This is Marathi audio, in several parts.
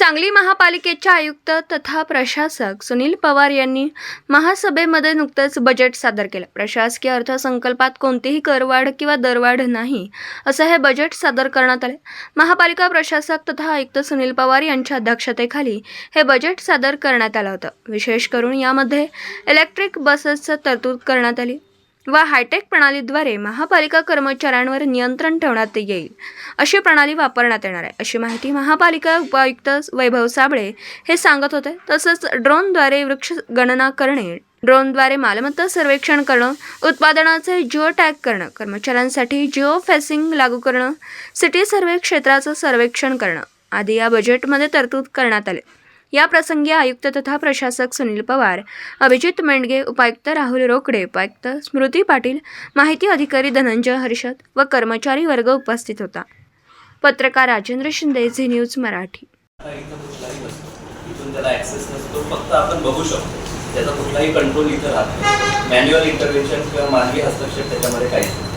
सांगली महापालिकेचे आयुक्त तथा प्रशासक सुनील पवार यांनी महासभेमध्ये नुकतंच बजेट सादर केलं. प्रशासकीय अर्थसंकल्पात कोणतीही करवाढ किंवा दरवाढ नाही असं हे बजेट सादर करण्यात आले महापालिका प्रशासक तथा आयुक्त सुनील पवार यांच्या अध्यक्षतेखाली हे बजेट सादर करण्यात आलं होतं. विशेष करून यामध्ये इलेक्ट्रिक बसेसचं तरतूद करण्यात आली. व हायटेक प्रणालीद्वारे महापालिका कर्मचाऱ्यांवर नियंत्रण ठेवण्यात येईल अशी प्रणाली वापरण्यात येणार आहे. अशी माहिती महापालिका उपायुक्त वैभव साबळे हे सांगत होते. तसंच ड्रोनद्वारे वृक्ष गणना करणे ड्रोनद्वारे मालमत्ता सर्वेक्षण करणं उत्पादनाचे जिओ टॅग करणं कर्मचाऱ्यांसाठी जिओ फेसिंग लागू करणं सिटी सर्वे क्षेत्राचं सर्वेक्षण करणं आदी या बजेटमध्ये तरतूद करण्यात आले. याप्रसंगी आयुक्त तथा प्रशासक सुनील पवार अभिजित मेंडगे उपायुक्त राहुल रोकडे उपायुक्त स्मृती पाटील माहिती अधिकारी धनंजय हर्षद व कर्मचारी वर्ग उपस्थित होता. पत्रकार राजेंद्र शिंदे झी न्यूज मराठी. त्याला ऍक्सेस नसतो. फक्त आपण बघू शकतो. त्याचा कुठलाही कंट्रोल इथं राहतो मॅन्युअल इंटरव्हेन्शन किंवा मानवी हस्तक्षेप त्याच्यामध्ये काहीच नाही.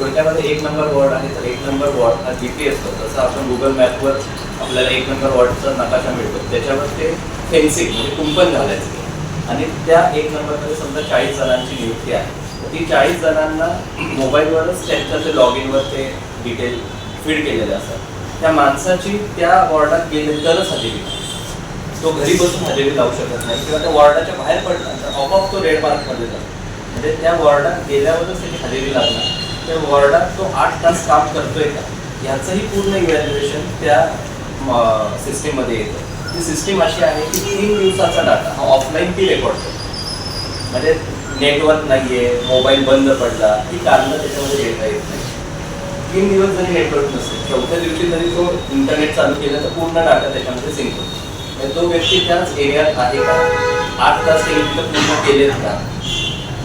थोडक्यामध्ये एक नंबर वॉर्ड आहे तर एक नंबर वॉर्ड हा जी पी असतो. जसं आपण गुगल मॅपवर आपल्याला एक नंबर वॉर्डचा नकाशा मिळतो. त्याच्यावर ते फेन्सिंग म्हणजे कुंपण घालायचं. आणि त्या एक नंबरमध्ये समजा चाळीस जणांची नियुक्ती आहे. ती चाळीस जणांना मोबाईलवरच त्यांच्या ते लॉग इनवर ते डिटेल फीड केलेले असतात. त्या माणसाची त्या वॉर्डात गेले तरच हजेरी. तो घरी बसून हजेरी लावू शकत नाही. किंवा त्या वॉर्डाच्या बाहेर पडल्यानंतर आपोआप तो रेड मार्कमध्ये जातो. म्हणजे त्या वॉर्डात गेल्यावरच त्याची हजेरी लागणार. त्या वॉर्डात तो आठ तास काम करतोय का? ह्याचंही पूर्ण इव्हॅल्युएशन त्या सिस्टीममध्ये येतं. ती सिस्टीम अशी आहे की तीन दिवसाचा डाटा हा ऑफलाईन ती रेकॉर्ड करतो. म्हणजे नेटवर्क नाहीये मोबाईल बंद पडला ही कारणं त्याच्यामध्ये देता येत नाही. तीन दिवस जरी नेटवर्क नसेल चौथ्या दिवशी जरी तो इंटरनेट चालू केलं तर पूर्ण डाटा त्याच्यामध्ये सिंक होतो. म्हणजे तो व्यक्ती त्याच एरियात आहे का? आठ तास ते पूर्ण केलेत का?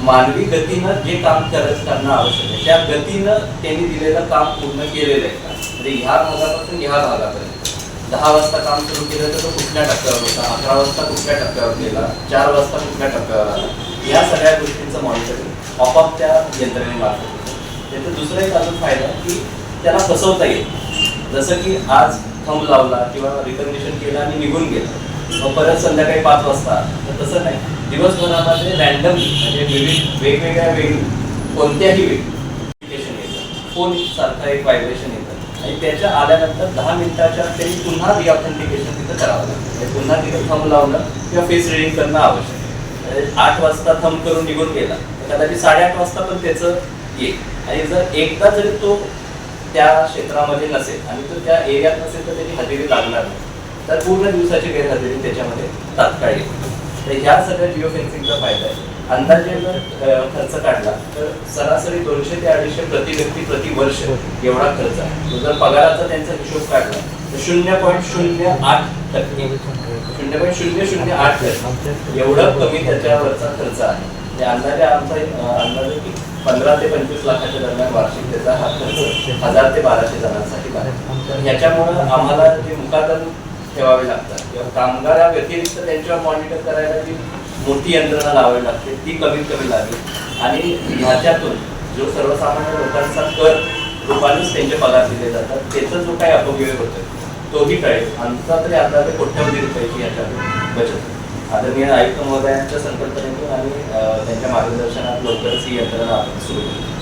मानवी गतीनं जे काम करत करणं आवश्यक आहे त्या गतीनं त्यांनी दिलेलं काम पूर्ण केलेलं आहे. का म्हणजे ह्या भागापासून ह्या भागापर्यंत. दहा वाजता काम सुरू केलं तर तो कुठल्या टप्प्यावर होता? अकरा वाजता कुठल्या टप्प्यावर गेला? चार वाजता कुठल्या टप्प्यावर आला? या सगळ्या गोष्टींचं मॉनिटरिंग आपोआप त्या यंत्रणेमार्फत होतं. त्याचा दुसरा एक अजून फायदा की त्याला फसवता येईल जसं की आज थंब लावला किंवा रिकग्निशन केलं आणि निघून गेलं. मग परत संध्याकाळी पाच वाजता तर तसं नाही. दिवसभरामध्ये रॅन्डम म्हणजे विविध वेगवेगळ्या वेळी कोणत्याही वेळी येतं. फोन सारखा एक व्हायब्रेशन येतं. आणि त्याच्या आल्यानंतर दहा मिनिटाच्या त्यांनी पुन्हा रिऑथेंटिकेशन तिथं करावं लागतं. म्हणजे पुन्हा तिथं थंब लावणं किंवा फेस रिडिंग करणं आवश्यक आहे. म्हणजे आठ वाजता थंब करून निघून गेला कदाचित साडेआठ वाजता पण त्याचं येईल. आणि जर एकदा जरी तो त्या क्षेत्रामध्ये नसेल आणि तो त्या एरियात नसेल तर त्याची हजेरी लागणार नाही. तर पूर्ण दिवसाची गैरहजेरी त्याच्यामध्ये तात्काळ येईल. तर ह्या सगळ्या जिओ फेन्सिंगचा फायदा आहे. अंदाजे जर खर्च काढला तर सरासरी दोनशे ते अडीचशे प्रति व्यक्ती प्रति वर्ष एवढा खर्च आहे. जर पगाराचा त्यांचा हिशोब काढला तर शून्य पॉईंट शून्य आठ टक्के. शून्य पॉईंट शून्य शून्य आठ टक्के. एवढं कमी त्याच्यावरचा खर्च आहे. ते अंदाजे आमचा अंदाजे की पंधरा ते पंचवीस लाखाच्या दरम्यान वार्षिक त्याचा हा खर्च हजार ते बाराशे जणांसाठी आहे. तर ह्याच्यामुळं आम्हाला जे मुकादम ठेवावे लागतात. किंवा कामगारा व्यतिरिक्त त्यांच्यावर मॉनिटर करायला जी मोठी यंत्रणा लावावी लागते ती कमीत कमी लागेल. आणि ह्याच्यातून जो सर्वसामान्य लोकांचा कर रूपानेच त्यांचे पगार दिले जातात त्याचा जो काही अपव्यय होतो तोही कळेल. आमचा तरी अंदाजे कोट्यावधी रुपयाची याच्यातून बचत आदरणीय आयुक्त महोदयांच्या संकल्पनेतून आणि त्यांच्या मार्गदर्शनात लवकरच ही यंत्रणा आपण सुरू करू